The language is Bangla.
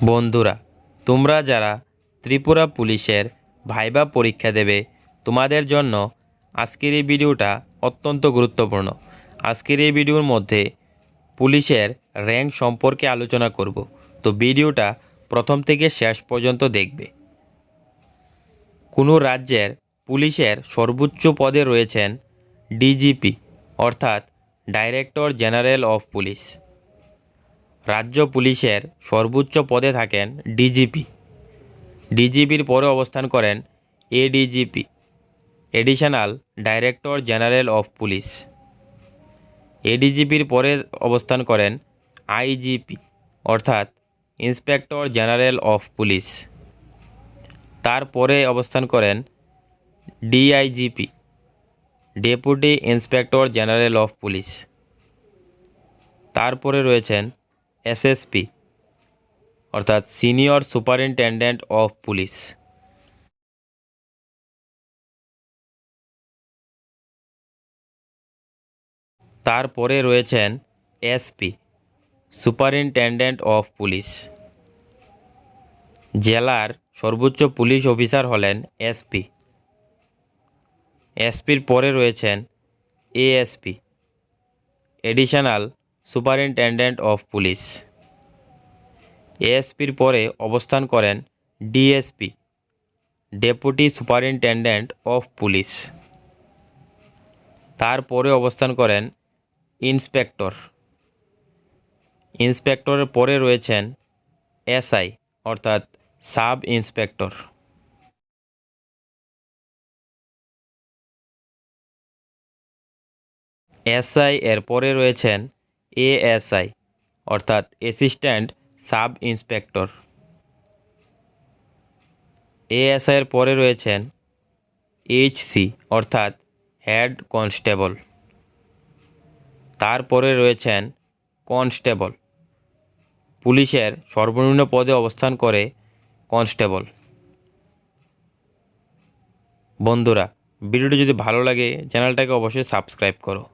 বন্ধুরা, তোমরা যারা ত্রিপুরা পুলিশের ভাইবা পরীক্ষা দেবে, তোমাদের জন্য আজকের এই ভিডিওটা অত্যন্ত গুরুত্বপূর্ণ। আজকের এই ভিডিওর মধ্যে পুলিশের র্যাঙ্ক সম্পর্কে আলোচনা করব। তো ভিডিওটা প্রথম থেকে শেষ পর্যন্ত দেখবে। কোনো রাজ্যের পুলিশের সর্বোচ্চ পদে রয়েছেন ডিজিপি, অর্থাৎ ডাইরেক্টর জেনারেল অফ পুলিশ। রাজ্য পুলিশের সর্বোচ্চ পদে থাকেন ডিজিপি। ডিজিপির পরে অবস্থান করেন ADGP, additional director general of police. এডিজিপির পরে অবস্থান করেন আইজিপি, অর্থাৎ ইন্সপেক্টর জেনারেল অফ পুলিশ। তারপরে অবস্থান করেন DIGP, deputy inspector general of police. তারপরে রয়েছেন এসএসপি, অর্থাৎ সিনিয়র সুপারিনটেন্ডেন্ট অফ পুলিশ। তারপরে রয়েছেন এসপি, সুপারিনটেন্ডেন্ট অফ পুলিশ। জেলার সর্বোচ্চ পুলিশ অফিসার হলেন এসপি। এসপির পরে রয়েছেন ASP, additional superintendent of police. এএসপির পরে অবস্থান করেন DSP, deputy superintendent of police. তারপরে অবস্থান করেন ইন্সপেক্টর। ইন্সপেক্টরের পরে রয়েছেন এসআই, অর্থাৎ সাব ইন্সপেক্টর। এসআই এর পরে রয়েছেন এএসআই, অর্থাৎ অ্যাসিস্ট্যান্ট সাব ইন্সপেক্টর। এএসআই এর পরে রয়েছেন এইচসি অর্থাৎ হেড কনস্টেবল। তারপরে রয়েছেন কনস্টেবল। পুলিশের সর্বনিম্ন পদে অবস্থান করে কনস্টেবল। বন্ধুরা, ভিডিওটি যদি ভালো লাগে, চ্যানেলটাকে অবশ্যই সাবস্ক্রাইব করো।